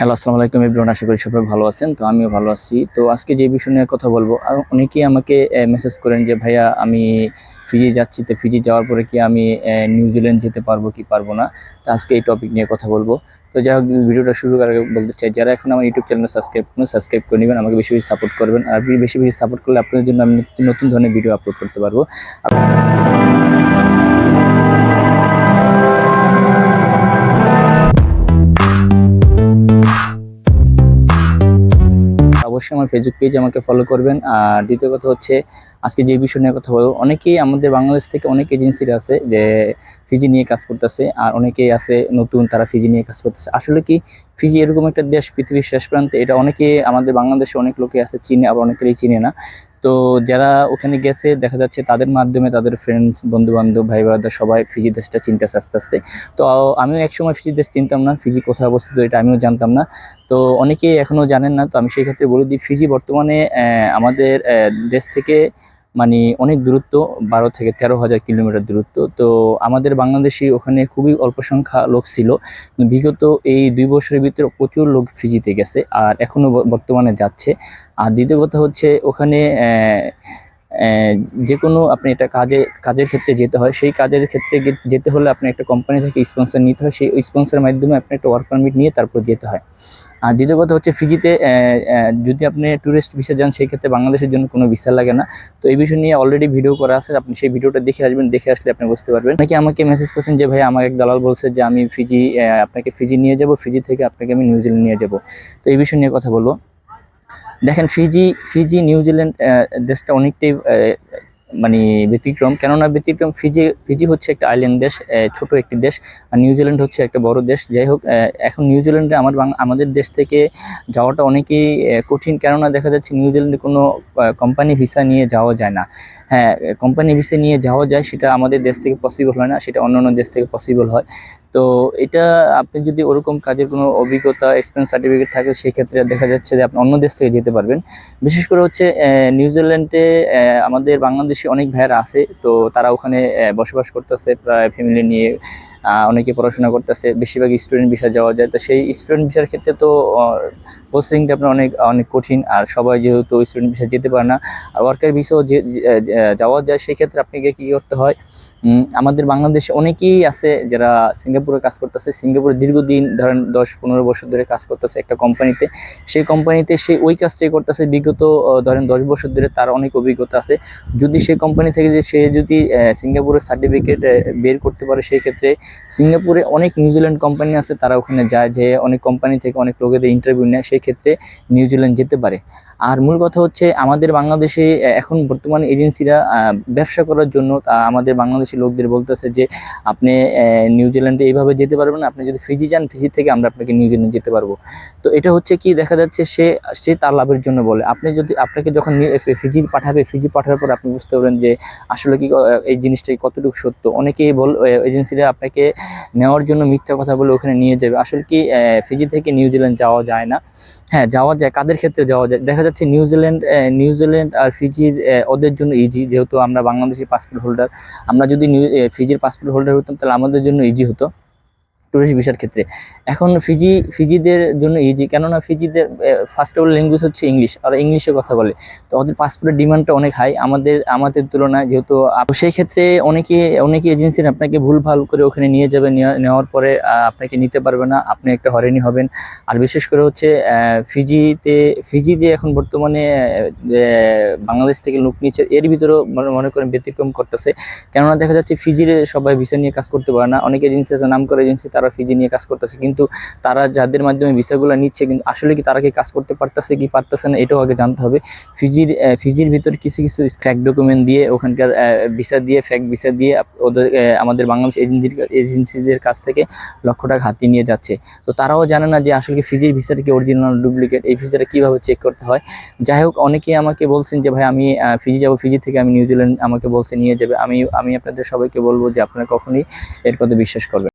Hello, আসসালামু আলাইকুম everyone, আশা করি সবাই ভালো আছেন, তো আমিও ভালো আছি। তো আজকে যে বিষয় নিয়ে কথা বলব অনেকেই আমাকে মেসেজ করেন যে, ভাইয়া, আমি ফিজি যাচ্ছি, তো ফিজি যাওয়ার পরে কি আমি নিউজিল্যান্ড যেতে পারব কি পারব না? তো আজকে এই টপিক নিয়ে কথা বলব। তো যাই হোক, ভিডিওটা শুরু করার বলতে চাই, যারা এখন আমার ইউটিউব চ্যানেল সাবস্ক্রাইব করুন সাবস্ক্রাইব করে নেবেন, আমাকে বেশি বেশি সাপোর্ট করবেন। আর বেশি বেশি সাপোর্ট করলে আপনাদের জন্য আমি নতুন- নতুন ধরনের ভিডিও আপলোড করতে পারব। অবশ্যই আমার ফেসবুক পেজ আমাকে ফলো করবেন। আর দ্বিতীয় কথা হচ্ছে, আজকে যে বিষয় নিয়ে কথা বলব, অনেকেই আমাদের বাংলাদেশ থেকে অনেক এজেন্সির আছে যে ফিজি নিয়ে কাজ করতেছে, আর অনেকেই আছে নতুন তারা ফিজি নিয়ে কাজ করতেছে। আসলে কি ফিজি এরকম একটা দেশ, পৃথিবীর শেষ প্রান্তে, এটা অনেকে আমাদের বাংলাদেশে অনেক লোকে আছে, চিনে, আবার অনেকেরই চিনে না। তো যারা ওখানে গেছে, দেখা যাচ্ছে তাদের মাধ্যমে তাদের ফ্রেন্ডস বন্ধু বান্ধব ভাই বোনদের সবাই ফিজি দেশটা চিনতেছে আস্তে আস্তে। তো আমিও একসময় ফিজি দেশ চিনতাম না ফিজি কোথায় অবস্থিত এটা আমিও জানতাম না। তো অনেকেই এখনও জানেন না, তো আমি সেই ক্ষেত্রে বলে দিই ফিজি বর্তমানে আমাদের দেশ থেকে মানে অনেক দূরত্ব, বারো থেকে তেরো হাজার কিলোমিটার দূরত্ব। তো আমাদের বাংলাদেশি ওখানে খুবই অল্প সংখ্যা লোক ছিল। বিগত এই দুই বছরের ভিতরে প্রচুর লোক ফিজিতে গেছে আর এখনও বর্তমানে যাচ্ছে। আর দ্বিতীয় কথা হচ্ছে ওখানে যে কোনো আপনি একটা কাজে, কাজের ক্ষেত্রে যেতে হয়। সেই কাজের ক্ষেত্রে যেতে হলে আপনি একটা কোম্পানি থেকে স্পন্সর নিতে হয়। সেই স্পন্সরের মাধ্যমে আপনি একটা ওয়ার্ক পারমিট নিয়ে তারপর যেতে হয়। আর দ্বিতীয় কথা হচ্ছে ফিজিতে যদি আপনি ট্যুরিস্ট ভিসা যান, সেই ক্ষেত্রে বাংলাদেশের জন্য কোনো ভিসা লাগে না। তো এই বিষয় নিয়ে অলরেডি ভিডিও করা আছে, আপনি সেই ভিডিওটা দেখে আসবেন, দেখে আসলে আপনি বুঝতে পারবেন। নাকি আমাকে মেসেজ করছেন যে, ভাই আমার এক দালাল বলছে যে, আমি ফিজি আপনাকে ফিজি নিয়ে যাব ফিজি থেকে আপনাকে আমি নিউজিল্যান্ড নিয়ে যাব। তো এই বিষয় নিয়ে কথা বলব। দেখেন ফিজি ফিজি নিউজিল্যান্ড দেশটা অনেকটাই মানে ব্যতিক্রম, কেননা ব্যতিক্রম ফিজি ফিজি হচ্ছে একটা আইল্যান্ড দেশ ছোট একটি দেশ, আর নিউজিল্যান্ড হচ্ছে একটা বড় দেশ। যাই হোক এখন নিউজিল্যান্ডে আমার আমাদের দেশ থেকে যাওয়াটা অনেকেই কঠিন, কেননা দেখা যাচ্ছে নিউজিল্যান্ডে কোনো কোম্পানি ভিসা নিয়ে যাওয়া যায় না। হ্যাঁ কোম্পানি ভিসে নিয়ে যাওয়া যায়, সেটা আমাদের দেশ থেকে পসিবল হয় না, সেটা অন্য অন্য দেশ থেকে পসিবল হয়। তো এটা আপনি যদি ওরকম কাজের কোনো অভিজ্ঞতা এক্সপিরিয়েন্স সার্টিফিকেট থাকে, সেক্ষেত্রে দেখা যাচ্ছে যে আপনি অন্য দেশ থেকে যেতে পারবেন। বিশেষ করে হচ্ছে নিউজিল্যান্ডে আমাদের বাংলাদেশি অনেক ভাইয়েরা আছে, তো তারা ওখানে বসবাস করতেছে, প্রায় ফ্যামিলি নিয়ে। অনেকে পড়াশোনা করতেছে, বেশিরভাগ স্টুডেন্ট ভিসা যাওয়া যায়। তো সেই স্টুডেন্ট ভিসার ক্ষেত্রে তো প্রসেসিংটা আপনার অনেক অনেক কঠিন। আর সবাই যেহেতু স্টুডেন্ট ভিসা যেতে পারে না, আর ওয়ার্কার ভিসাও যাওয়া যায় সেই ক্ষেত্রে আপনাকে কী করতে হয় আমাদের বাংলাদেশে অনেকেই আছে যারা সিঙ্গাপুরে কাজ করতেছে। সিঙ্গাপুরে দীর্ঘদিন ধরেন দশ পনেরো বছর ধরে কাজ করতেছে একটা কোম্পানিতে। সেই কোম্পানিতে সে ওই কাজটাই করতেছে। বিগত ধরেন দশ বছর ধরে তার অনেক অভিজ্ঞতা আছে। যদি সেই কোম্পানি থেকে যে সে যদি সিঙ্গাপুরের সার্টিফিকেট বের করতে পারে, সেই ক্ষেত্রে সিঙ্গাপুরে অনেক নিউজিল্যান্ড কোম্পানি আছে। তারা ওখানে যায়, যে অনেক কোম্পানি থেকে অনেক লোকেদের ইন্টারভিউ নেয়। সেই ক্ষেত্রে নিউজিল্যান্ড যেতে পারে। আর মূল কথা হচ্ছে, আমাদের বাংলাদেশে এখন বর্তমান এজেন্সিরা ব্যবসা করার জন্য আমাদের বাংলাদেশি লোকদের বলতেছে যে, আপনি নিউজিল্যান্ডে এইভাবে যেতে পারবেন আপনি যদি ফিজি যান, ফিজি থেকে আমরা আপনাকে নিউজিল্যান্ড যেতে পারব। তো এটা হচ্ছে কি, দেখা যাচ্ছে সে সে তার লাভের জন্য বলে। আপনি যদি, আপনাকে যখন ফিজি পাঠাবে, ফিজি পাঠানোর পর আপনি বুঝতে পারবেন যে, আসলে কি, এই জিনিসটা কতটুকু সত্য। অনেকেই বল এজেন্সিরা আপনাকে নেওয়ার জন্য মিথ্যা কথা বলে ওখানে নিয়ে যাবে। আসলে কি ফিজি থেকে নিউজিল্যান্ড যাওয়া যায় না। হ্যাঁ যাওয়া যায়, কাদের ক্ষেত্রে যাওয়া যায়? দেখা যাচ্ছে নিউজিল্যান্ড নিউজিল্যান্ড আর ফিজির ওদের জন্য ইজি যেহেতু আমরা বাংলাদেশি পাসপোর্ট হোল্ডার আমরা যদি আহ, ফিজির পাসপোর্ট হোল্ডার হতাম তাহলে আমাদের জন্য ইজি হতো। টুরিস্ট ভিসার ক্ষেত্রে। এখন ফিজি ফিজিদের জন্য ইজি কেননা ফিজিদের ফার্স্ট অফ অল ল্যাঙ্গুয়েজ হচ্ছে ইংলিশ আর ইংলিশে কথা বলে। তো ওদের পাসপোর্টের ডিমান্ডটা অনেক হাই আমাদের আমাদের তুলনায় যেহেতু সেই ক্ষেত্রে অনেকে অনেকে এজেন্সির আপনাকে ভুল ভালো করে ওখানে নিয়ে যাবে নেওয়ার পরে আপনাকে নিতে পারবে না, আপনি একটা হরেনি হবেন। আর বিশেষ করে হচ্ছে ফিজিতে ফিজি যে এখন বর্তমানে বাংলাদেশ থেকে লোক নিচ্ছে এর ভিতরেও মনে- মনে করেন ব্যতিক্রম করতেছে। কেননা দেখা যাচ্ছে ফিজির সবাই ভিসা নিয়ে কাজ করতে পারে না, অনেক এজেন্সি আছে নাম করে এজেন্সি তারা ফিজি নিয়ে কাজ করতেছে। কিন্তু তারা যাদের মাধ্যমে ভিসাগুলো নিচ্ছে, কিন্তু আসলে কি তারা কি কাজ করতে পারতেছে কি পারতেছে না, এটাও আগে জানতে হবে। ফিজির ফিজির ভিতর কিছু কিছু ফ্যাক ডকুমেন্ট দিয়ে, ওখানকার ভিসা দিয়ে ফ্যাক ভিসা দিয়ে ওদের আমাদের বাংলাদেশ এজেন্সির এজেন্সিদের কাছ থেকে লক্ষ টাকা হাতিয়ে নিয়ে যাচ্ছে। তো তারাও জানে না যে আসলে ফিজির ভিসাটা কি অরিজিনাল ডুপ্লিকেট এই ভিসাটা কীভাবে চেক করতে হয়। যাই হোক, অনেকেই আমাকে বলছেন যে, ভাই, আমি ফিজি যাব, ফিজি থেকে আমি নিউজিল্যান্ড আমাকে বলছে নিয়ে যাবে। আমি আমি আপনাদের সবাইকে বলব যে, আপনারা কখনই এর কথা বিশ্বাস করবেন।